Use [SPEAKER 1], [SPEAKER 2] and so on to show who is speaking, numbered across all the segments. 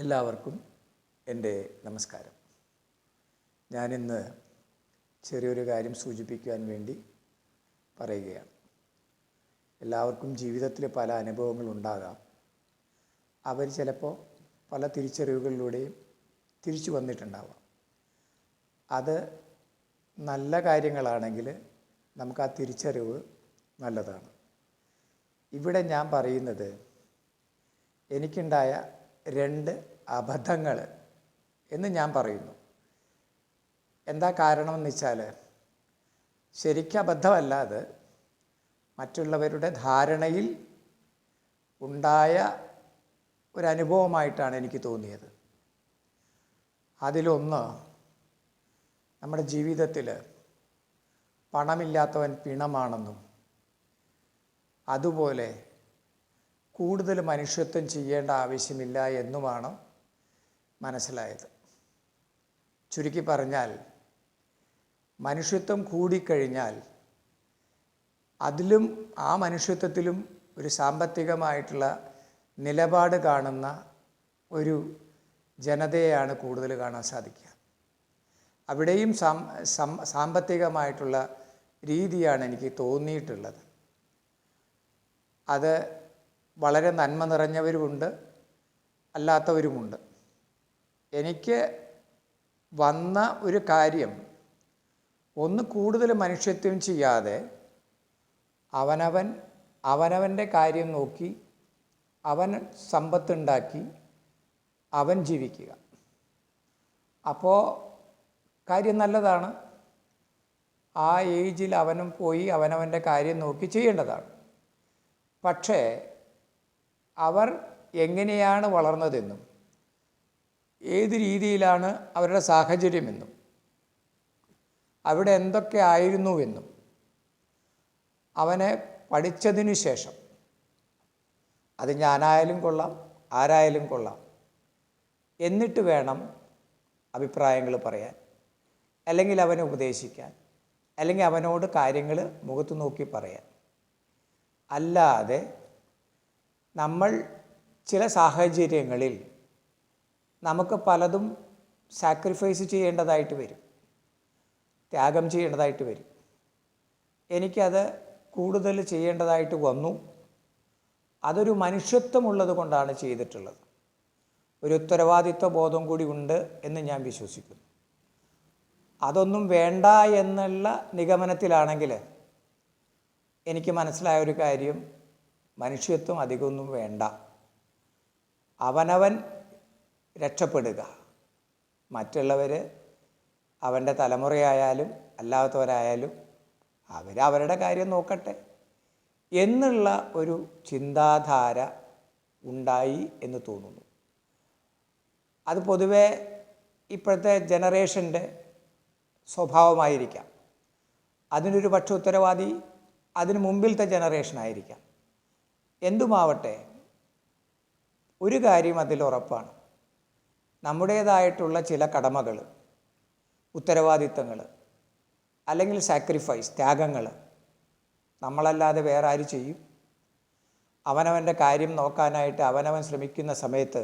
[SPEAKER 1] എല്ലാവർക്കും എന്റെ നമസ്കാരം. ഞാനിന്ന് ചെറിയൊരു കാര്യം സൂചിപ്പിക്കുവാൻ വേണ്ടി പറയുകയാണ്. എല്ലാവർക്കും ജീവിതത്തിൽ പല അനുഭവങ്ങൾ ഉണ്ടാകാം. അവർ ചിലപ്പോൾ പല തിരിച്ചറിവുകളിലൂടെയും തിരിച്ചു വന്നിട്ടുണ്ടാവാം. അത് നല്ല കാര്യങ്ങളാണെങ്കിൽ നമുക്ക് ആ തിരിച്ചറിവ് നല്ലതാണ്. ഇവിടെ ഞാൻ പറയുന്നത് എനിക്കുണ്ടായ രണ്ട് അബദ്ധങ്ങൾ എന്ന് ഞാൻ പറയുന്നു. എന്താ കാരണം എന്ന് വെച്ചാൽ ശരിക്കും അബദ്ധമല്ല അത്. മറ്റുള്ളവരുടെ ധാരണയിൽ ഉണ്ടായ ഒരു അനുഭവമായിട്ടാണ് എനിക്ക് തോന്നിയത്. അതിലൊന്ന് നമ്മുടെ ജീവിതത്തിൽ പണമില്ലാത്തവൻ പിണമാണെന്നും അതുപോലെ കൂടുതൽ മനുഷ്യത്വം ചെയ്യേണ്ട ആവശ്യമില്ല എന്നുമാണ് മനസ്സിലായത്. ചുരുക്കി പറഞ്ഞാൽ മനുഷ്യത്വം കൂടിക്കഴിഞ്ഞാൽ അതിലും ആ മനുഷ്യത്വത്തിലും ഒരു സാമ്പത്തികമായിട്ടുള്ള നിലപാട് കാണുന്ന ഒരു ജനതയെയാണ് കൂടുതൽ കാണാൻ സാധിക്കുക. അവിടെയും സാമ്പത്തികമായിട്ടുള്ള രീതിയാണ് എനിക്ക് തോന്നിയിട്ടുള്ളത്. അത് വളരെ നന്മ നിറഞ്ഞവരുമുണ്ട് അല്ലാത്തവരുമുണ്ട്. എനിക്ക് വന്ന ഒരു കാര്യം ഒന്ന് കൂടുതൽ മനുഷ്യത്വം ചെയ്യാതെ അവനവൻ അവനവന്റെ കാര്യം നോക്കി അവൻ സമ്പത്തുണ്ടാക്കി അവൻ ജീവിക്കുക. അപ്പോൾ കാര്യം നല്ലതാണ്. ആ ഏജിൽ അവനും പോയി അവനവന്റെ കാര്യം നോക്കി ചെയ്യേണ്ടതാണ്. പക്ഷേ അവർ എങ്ങനെയാണ് വളർന്നതെന്നും ഏത് രീതിയിലാണ് അവരുടെ സാഹചര്യമെന്നും അവിടെ എന്തൊക്കെ ആയിരുന്നുവെന്നും അവനെ പഠിച്ചതിനു ശേഷം അത് ഞാനായാലും കൊള്ളാം ആരായാലും കൊള്ളാം എന്നിട്ട് വേണം അഭിപ്രായങ്ങൾ പറയാൻ അല്ലെങ്കിൽ അവനെ ഉപദേശിക്കാൻ അല്ലെങ്കിൽ അവനോട് കാര്യങ്ങൾ മുഖത്ത് നോക്കി പറയാൻ. അല്ലാതെ നമ്മൾ ചില സാഹചര്യങ്ങളിൽ നമുക്ക് പലതും സാക്രിഫൈസ് ചെയ്യേണ്ടതായിട്ട് വരും. ത്യാഗം ചെയ്യേണ്ടതായിട്ട് വരും. എനിക്കത് കൂടുതൽ ചെയ്യേണ്ടതായിട്ട് വന്നു. അതൊരു മനുഷ്യത്വമുള്ളത് കൊണ്ടാണ് ചെയ്തിട്ടുള്ളത്. ഒരു ഉത്തരവാദിത്വ ബോധം കൂടി ഉണ്ട് എന്ന് ഞാൻ വിശ്വസിക്കുന്നു. അതൊന്നും വേണ്ട എന്നുള്ള നിഗമനത്തിലാണെങ്കിൽ എനിക്ക് മനസ്സിലായ ഒരു കാര്യം മനുഷ്യത്വം അധികമൊന്നും വേണ്ട. അവനവൻ രക്ഷപ്പെടുക. മറ്റുള്ളവർ അവന്റെ തലമുറയായാലും അല്ലാത്തവരായാലും അവർ അവരുടെ കാര്യം നോക്കട്ടെ. എന്നുള്ള ഒരു ചിന്താധാര ഉണ്ടായി എന്ന് തോന്നുന്നു. അത് പൊതുവേ ഇപ്പോഴത്തെ ജനറേഷന്റെ സ്വഭാവമായിരിക്കാം. അതിനൊരു പക്ഷെ ഉത്തരവാദി അതിന് മുമ്പിലത്തെ ജനറേഷനായിരിക്കാം. എന്തുമാവട്ടെ ഒരു കാര്യം അതിൽ ഉറപ്പാണ്. നമ്മുടേതായിട്ടുള്ള ചില കടമകൾ ഉത്തരവാദിത്തങ്ങൾ അല്ലെങ്കിൽ സാക്രിഫൈസ് ത്യാഗങ്ങൾ നമ്മളല്ലാതെ വേറെ ആര് ചെയ്യും? അവനവന്റെ കാര്യം നോക്കാനായിട്ട് അവനവൻ ശ്രമിക്കുന്ന സമയത്ത്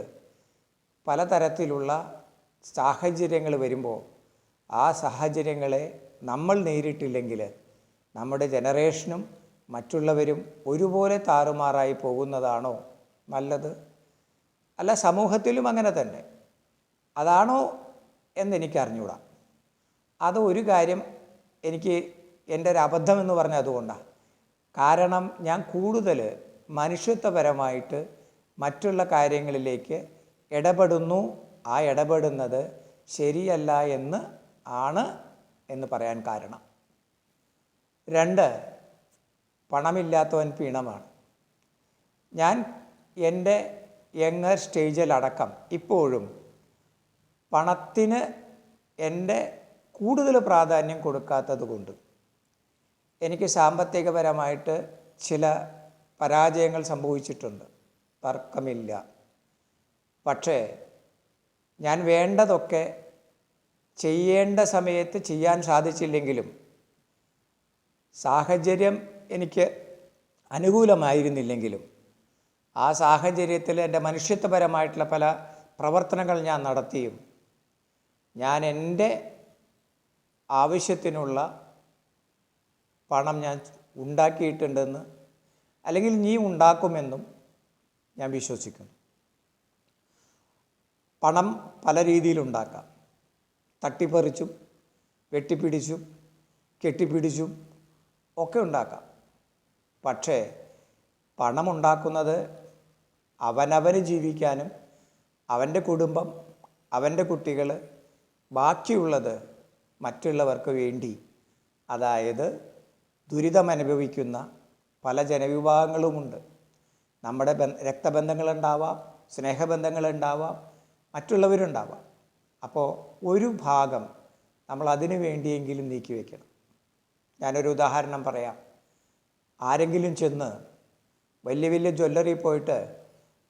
[SPEAKER 1] പലതരത്തിലുള്ള സാഹചര്യങ്ങൾ വരുമ്പോൾ ആ സാഹചര്യങ്ങളെ നമ്മൾ നേരിട്ടില്ലെങ്കിൽ നമ്മുടെ ജനറേഷനും മറ്റുള്ളവരും ഒരുപോലെ താറുമാറായി പോകുന്നതാണോ നല്ലത്? അല്ല സമൂഹത്തിലും അങ്ങനെ തന്നെ. അതാണോ എന്നെനിക്ക് അറിഞ്ഞൂടാ അത് ഒരു കാര്യം എനിക്ക് എന്റെ ഒരു അബദ്ധം എന്ന് പറഞ്ഞാൽ അതുകൊണ്ടാണ്. കാരണം ഞാൻ കൂടുതൽ മനുഷ്യത്വപരമായിട്ട് മറ്റുള്ള കാര്യങ്ങളിലേക്ക് ഇടപെടുന്നു. ആ ഇടപെടുന്നത് ശരിയല്ല എന്ന് ആണ് എന്ന് പറയാൻ കാരണം. രണ്ട് പണമില്ലാത്തവൻ പീണമാണ്. ഞാൻ എന്റെ യങ്ങർ സ്റ്റേജിലടക്കം ഇപ്പോഴും പണത്തിന് എന്റെ കൂടുതൽ പ്രാധാന്യം കൊടുക്കാത്തത് കൊണ്ട് എനിക്ക് സാമ്പത്തികപരമായിട്ട് ചില പരാജയങ്ങൾ സംഭവിച്ചിട്ടുണ്ട്. തർക്കമില്ല. പക്ഷേ ഞാൻ വേണ്ടതൊക്കെ ചെയ്യേണ്ട സമയത്ത് ചെയ്യാൻ സാധിച്ചില്ലെങ്കിലും സാഹചര്യം എനിക്ക് അനുകൂലമായിരുന്നില്ലെങ്കിലും ആ സാഹചര്യത്തിൽ എന്റെ മനുഷ്യത്വപരമായിട്ടുള്ള പല പ്രവർത്തനങ്ങൾ ഞാൻ നടത്തിയും ഞാൻ എന്റെ ആവശ്യത്തിനുള്ള പണം ഞാൻ ഉണ്ടാക്കിയിട്ടുണ്ടെന്ന് അല്ലെങ്കിൽ നീ ഉണ്ടാക്കുമെന്നും ഞാൻ വിശ്വസിക്കുന്നു. പണം പല രീതിയിലുണ്ടാക്കാം തട്ടിപ്പറിച്ചും വെട്ടിപ്പിടിച്ചും കെട്ടിപ്പിടിച്ചും ഒക്കെ ഉണ്ടാക്കാം. പക്ഷേ പണമുണ്ടാക്കുന്നത് അവനവന് ജീവിക്കാനും അവന്റെ കുടുംബം അവന്റെ കുട്ടികൾ ബാക്കിയുള്ളത് മറ്റുള്ളവർക്ക് വേണ്ടി. അതായത് ദുരിതമനുഭവിക്കുന്ന പല ജനവിഭാഗങ്ങളുമുണ്ട്. നമ്മുടെ ബന്ധ രക്തബന്ധങ്ങളുണ്ടാവാം സ്നേഹബന്ധങ്ങളുണ്ടാവാം മറ്റുള്ളവരുണ്ടാവാം. അപ്പോൾ ഒരു ഭാഗം നമ്മൾ അതിനു വേണ്ടിയെങ്കിലും നീക്കി വയ്ക്കണം ഞാനൊരു ഉദാഹരണം പറയാം. ആരെങ്കിലും ചെന്ന് വലിയ വലിയ ജ്വല്ലറി പോയിട്ട്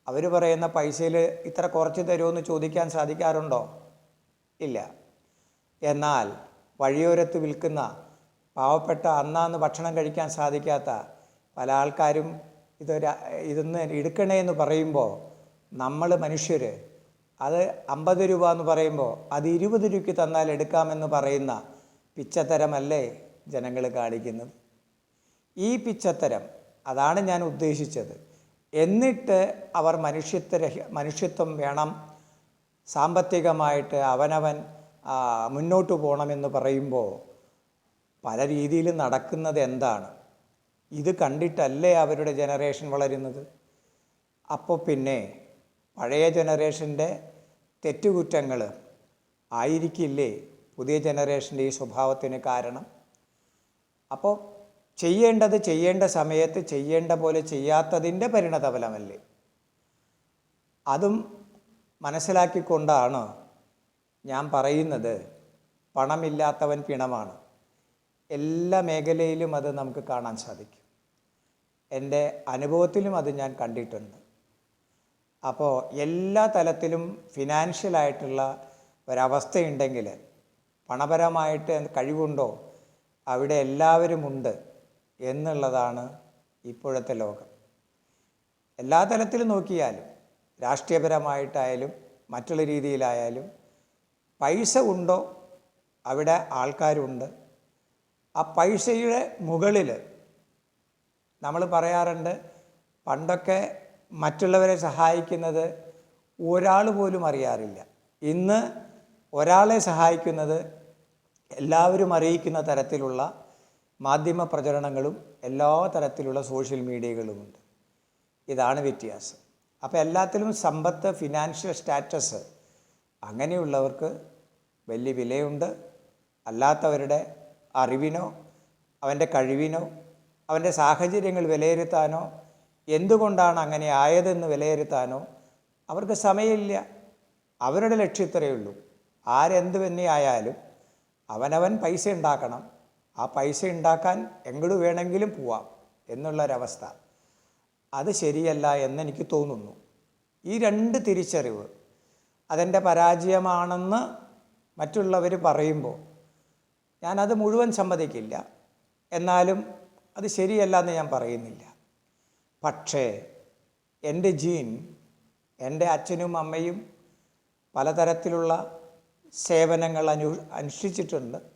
[SPEAKER 1] അവർ പറയുന്ന പൈസയിൽ ഇത്ര കുറച്ച് തരുമെന്ന് ചോദിക്കാൻ സാധിക്കാറുണ്ടോ? ഇല്ല. എന്നാൽ വഴിയോരത്ത് വിൽക്കുന്ന പാവപ്പെട്ട അന്നാന്ന് ഭക്ഷണം കഴിക്കാൻ സാധിക്കാത്ത പല ആൾക്കാരും ഇതൊരു ഇതൊന്ന് എടുക്കണേ എന്ന് പറയുമ്പോൾ നമ്മൾ മനുഷ്യർ അത് അമ്പത് രൂപ എന്ന് പറയുമ്പോൾ അത് ഇരുപത് രൂപയ്ക്ക് തന്നാൽ എടുക്കാമെന്ന് പറയുന്ന പിച്ചത്തരമല്ലേ ജനങ്ങൾ കാണിക്കുന്നത്? ഈ പിച്ചത്തരം അതാണ് ഞാൻ ഉദ്ദേശിച്ചത്. എന്നിട്ട് അവർ മനുഷ്യത്വരഹി മനുഷ്യത്വം വേണം സാമ്പത്തികമായിട്ട് അവനവൻ മുന്നോട്ട് പോകണമെന്ന് പറയുമ്പോൾ പല രീതിയിലും നടക്കുന്നത് എന്താണ്? ഇത് കണ്ടിട്ടല്ലേ അവരുടെ ജനറേഷൻ വളരുന്നത്? അപ്പോൾ പിന്നെ പഴയ ജനറേഷന്റെ തെറ്റുകുറ്റങ്ങൾ ആയിരിക്കില്ലേ പുതിയ ജനറേഷന്റെ ഈ സ്വഭാവത്തിന് കാരണം? അപ്പോൾ ചെയ്യേണ്ടത് ചെയ്യേണ്ട സമയത്ത് ചെയ്യേണ്ട പോലെ ചെയ്യാത്തതിന്റെ പരിണതഫലമല്ലേ? അതും മനസ്സിലാക്കിക്കൊണ്ടാണ് ഞാൻ പറയുന്നത് പണമില്ലാത്തവൻ പിണമാണ്. എല്ലാ മേഖലയിലും അത് നമുക്ക് കാണാൻ സാധിക്കും. എന്റെ അനുഭവത്തിലും അത് ഞാൻ കണ്ടിട്ടുണ്ട്. അപ്പോൾ എല്ലാ തലത്തിലും ഫിനാൻഷ്യലായിട്ടുള്ള ഒരവസ്ഥയുണ്ടെങ്കിൽ പണപരമായിട്ട് കഴിവുണ്ടോ? അവിടെ എല്ലാവരുമുണ്ട്. എന്നുള്ളതാണ് ഇപ്പോഴത്തെ ലോകം. എല്ലാ തലത്തിലും നോക്കിയാലും രാഷ്ട്രീയപരമായിട്ടായാലും മറ്റുള്ള രീതിയിലായാലും പൈസ ഉണ്ടോ? അവിടെ ആൾക്കാരുണ്ട്. ആ പൈസയുടെ മുകളിൽ നമ്മൾ പറയാറുണ്ട് പണ്ടൊക്കെ മറ്റുള്ളവരെ സഹായിക്കുന്നത് ഒരാൾ പോലും അറിയാറില്ല. ഇന്ന് ഒരാളെ സഹായിക്കുന്നത് എല്ലാവരും അറിയിക്കുന്ന തരത്തിലുള്ള മാധ്യമ പ്രചരണങ്ങളും എല്ലാ തരത്തിലുള്ള സോഷ്യൽ മീഡിയകളുമുണ്ട്. ഇതാണ് വ്യത്യാസം. അപ്പോൾ എല്ലാത്തിലും സമ്പത്ത് ഫിനാൻഷ്യൽ സ്റ്റാറ്റസ് അങ്ങനെയുള്ളവർക്ക് വലിയ വിലയുണ്ട്. അല്ലാത്തവരുടെ അറിവിനോ അവന്റെ കഴിവിനോ അവന്റെ സാഹചര്യങ്ങൾ വിലയിരുത്താനോ എന്തുകൊണ്ടാണ് അങ്ങനെ ആയതെന്ന് വിലയിരുത്താനോ അവർക്ക് സമയമില്ല. അവരുടെ ലക്ഷ്യത്രയേ ഉള്ളൂ. ആരെന്ത് തന്നെ ആയാലും അവനവൻ പൈസ ഉണ്ടാക്കണം. ആ പൈസ ഉണ്ടാക്കാൻ എങ്ങോട്ട് വേണമെങ്കിലും പോവാം എന്നുള്ളൊരവസ്ഥ. അത് ശരിയല്ല എന്നെനിക്ക് തോന്നുന്നു. ഈ രണ്ട് തിരിച്ചറിവ് അതെന്റെ പരാജയമാണെന്ന് മറ്റുള്ളവർ പറയുമ്പോൾ ഞാനത് മുഴുവൻ സമ്മതിക്കില്ല. എന്നാലും അത് ശരിയല്ല എന്ന് ഞാൻ പറയുന്നില്ല. പക്ഷേ എന്റെ ജീൻ എന്റെ അച്ഛനും അമ്മയും പലതരത്തിലുള്ള സേവനങ്ങൾ അനു അനുഷ്ഠിച്ചിട്ടുണ്ട്.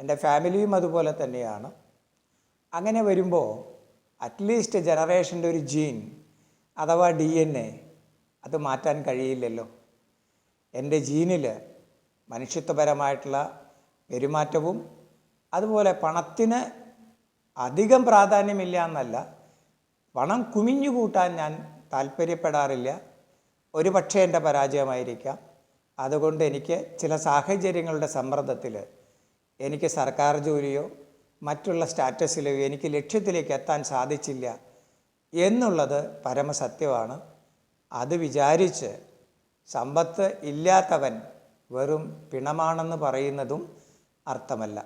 [SPEAKER 1] എന്റെ ഫാമിലിയും അതുപോലെ തന്നെയാണ്. അങ്ങനെ വരുമ്പോൾ അറ്റ്ലീസ്റ്റ് ജനറേഷന്റെ ഒരു ജീൻ അഥവാ ഡി എൻ എ അത് മാറ്റാൻ കഴിയില്ലല്ലോ. എന്റെ ജീനിൽ മനുഷ്യത്വപരമായിട്ടുള്ള പെരുമാറ്റവും അതുപോലെ പണത്തിന് അധികം പ്രാധാന്യമില്ല എന്നല്ല പണം കുമിഞ്ഞു കൂട്ടാൻ ഞാൻ താല്പര്യപ്പെടാറില്ല. ഒരു പക്ഷേ എന്റെ പരാജയമായിരിക്കാം. അതുകൊണ്ട് എനിക്ക് ചില സാഹചര്യങ്ങളുടെ സമ്മർദ്ദത്തിൽ എനിക്ക് സർക്കാർ ജോലിയോ മറ്റുള്ള സ്റ്റാറ്റസിലോ എനിക്ക് ലക്ഷ്യത്തിലേക്ക് എത്താൻ സാധിച്ചില്ല എന്നുള്ളത് പരമസത്യമാണ്. അത് വിചാരിച്ച് സമ്പത്ത് ഇല്ലാത്തവൻ വെറും പിണമാണെന്ന് പറയുന്നതും അർത്ഥമല്ല.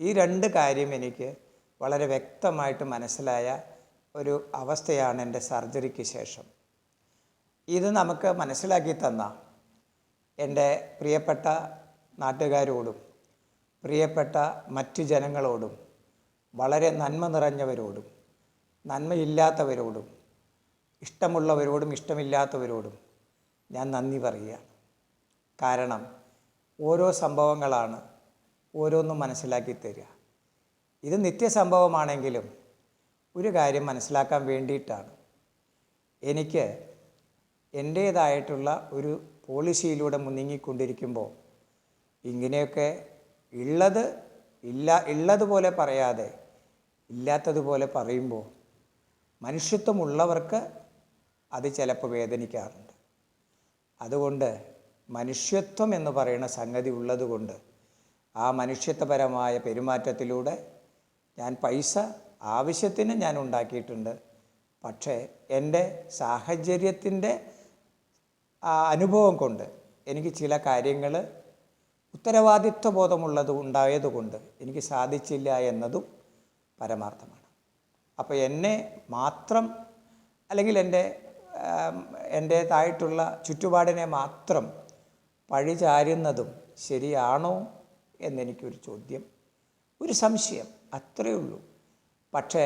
[SPEAKER 1] ഈ രണ്ട് കാര്യം എനിക്ക് വളരെ വ്യക്തമായിട്ട് മനസ്സിലായ ഒരു അവസ്ഥയാണ് എന്റെ സർജറിക്ക് ശേഷം. ഇത് നമുക്ക് മനസ്സിലാക്കി തന്ന എന്റെ പ്രിയപ്പെട്ട നാട്ടുകാരോടും പ്രിയപ്പെട്ട മറ്റു ജനങ്ങളോടും വളരെ നന്മ നിറഞ്ഞവരോടും നന്മയില്ലാത്തവരോടും ഇഷ്ടമുള്ളവരോടും ഇഷ്ടമില്ലാത്തവരോടും ഞാൻ നന്ദി പറയുകയാണ് കാരണം ഓരോ സംഭവങ്ങളാണ് ഓരോന്നും മനസ്സിലാക്കി തരിക. ഇത് നിത്യസംഭവമാണെങ്കിലും ഒരു കാര്യം മനസ്സിലാക്കാൻ വേണ്ടിയിട്ടാണ്. എനിക്ക് എന്റേതായിട്ടുള്ള ഒരു പോളിസിയിലൂടെ മുന്നിങ്ങിക്കൊണ്ടിരിക്കുമ്പോൾ ഇങ്ങനെയൊക്കെ ഉള്ളത് ഇല്ല ഉള്ളതുപോലെ പറയാതെ ഇല്ലാത്തതുപോലെ പറയുമ്പോൾ മനുഷ്യത്വമുള്ളവർക്ക് അത് ചിലപ്പോൾ വേദനിക്കാറുണ്ട്. അതുകൊണ്ട് മനുഷ്യത്വം എന്ന് പറയുന്ന സംഗതി ഉള്ളതുകൊണ്ട് ആ മനുഷ്യത്വപരമായ പെരുമാറ്റത്തിലൂടെ ഞാൻ പൈസ ആവശ്യത്തിന് ഞാൻ ഉണ്ടാക്കിയിട്ടുണ്ട്. പക്ഷേ എന്റെ സാഹചര്യത്തിന്റെ അനുഭവം കൊണ്ട് എനിക്ക് ചില കാര്യങ്ങൾ ഉത്തരവാദിത്വ ബോധമുള്ളത് ഉണ്ടായതുകൊണ്ട് എനിക്ക് സാധിച്ചില്ല എന്നതും പരമാർത്ഥമാണ്. അപ്പോൾ എന്നെ മാത്രം അല്ലെങ്കിൽ എന്റെ എന്റേതായിട്ടുള്ള ചുറ്റുപാടിനെ മാത്രം പഴിചാരുന്നതും ശരിയാണോ എന്നെനിക്കൊരു ചോദ്യം ഒരു സംശയം അത്രയേ ഉള്ളൂ. പക്ഷേ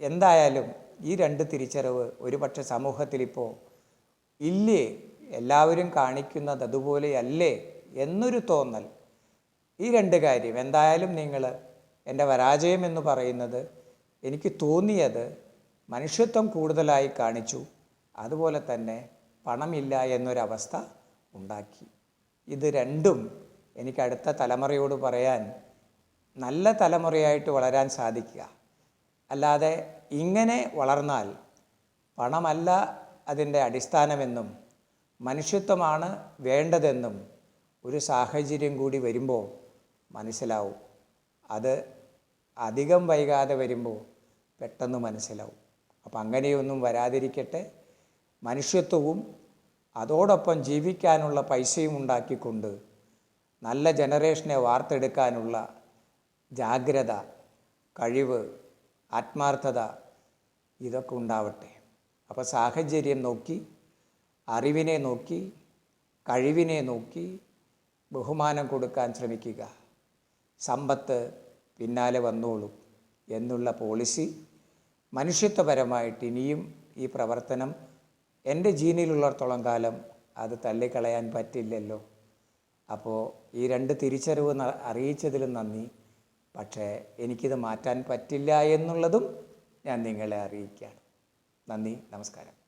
[SPEAKER 1] എന്തായാലും ഈ രണ്ട് തിരിച്ചറിവ് ഒരുപക്ഷെ സമൂഹത്തിലിപ്പോൾ ഇല്ലേ എല്ലാവരും കാണിക്കുന്നത് അതുപോലെയല്ലേ എന്നൊരു തോന്നൽ. ഈ രണ്ട് കാര്യം എന്തായാലും നിങ്ങൾ എന്റെ പരാജയം എന്ന് പറയുന്നത് എനിക്ക് തോന്നിയത് മനുഷ്യത്വം കൂടുതലായി കാണിച്ചു. അതുപോലെ തന്നെ പണമില്ല എന്നൊരവസ്ഥ ഉണ്ടാക്കി. ഇത് രണ്ടും എനിക്ക് അടുത്ത തലമുറയോട് പറയാൻ നല്ല തലമുറയായിട്ട് വളരാൻ സാധിക്കുക. അല്ലാതെ ഇങ്ങനെ വളർന്നാൽ പണമല്ല അതിന്റെ അടിസ്ഥാനമെന്നും മനുഷ്യത്വമാണ് വേണ്ടതെന്നും ഒരു സാഹചര്യം കൂടി വരുമ്പോൾ മനസ്സിലാവും. അത് അധികം വൈകാതെ വരുമ്പോൾ പെട്ടെന്ന് മനസ്സിലാവും. അപ്പം അങ്ങനെയൊന്നും വരാതിരിക്കട്ടെ. മനുഷ്യത്വവും അതോടൊപ്പം ജീവിക്കാനുള്ള പൈസയും ഉണ്ടാക്കിക്കൊണ്ട് നല്ല ജനറേഷനെ വാർത്തെടുക്കാനുള്ള ജാഗ്രത കഴിവ് ആത്മാർത്ഥത ഇതൊക്കെ ഉണ്ടാവട്ടെ. അപ്പോൾ സാഹചര്യം നോക്കി അറിവിനെ നോക്കി കഴിവിനെ നോക്കി ബഹുമാനം കൊടുക്കാൻ ശ്രമിക്കുക. സമ്പത്ത് പിന്നാലെ വന്നോളും എന്നുള്ള പോളിസി മനുഷ്യത്വപരമായിട്ട് ഇനിയും ഈ പ്രവർത്തനം എന്റെ ജീനിലുള്ളിടത്തോളം കാലം അത് തള്ളിക്കളയാൻ പറ്റില്ലല്ലോ. അപ്പോൾ ഈ രണ്ട് തിരിച്ചറിവ് അറിയിച്ചതിലും നന്ദി. പക്ഷേ എനിക്കിത് മാറ്റാൻ പറ്റില്ല എന്നുള്ളതും ഞാൻ നിങ്ങളെ അറിയിക്കുകയാണ്. നന്ദി നമസ്കാരം.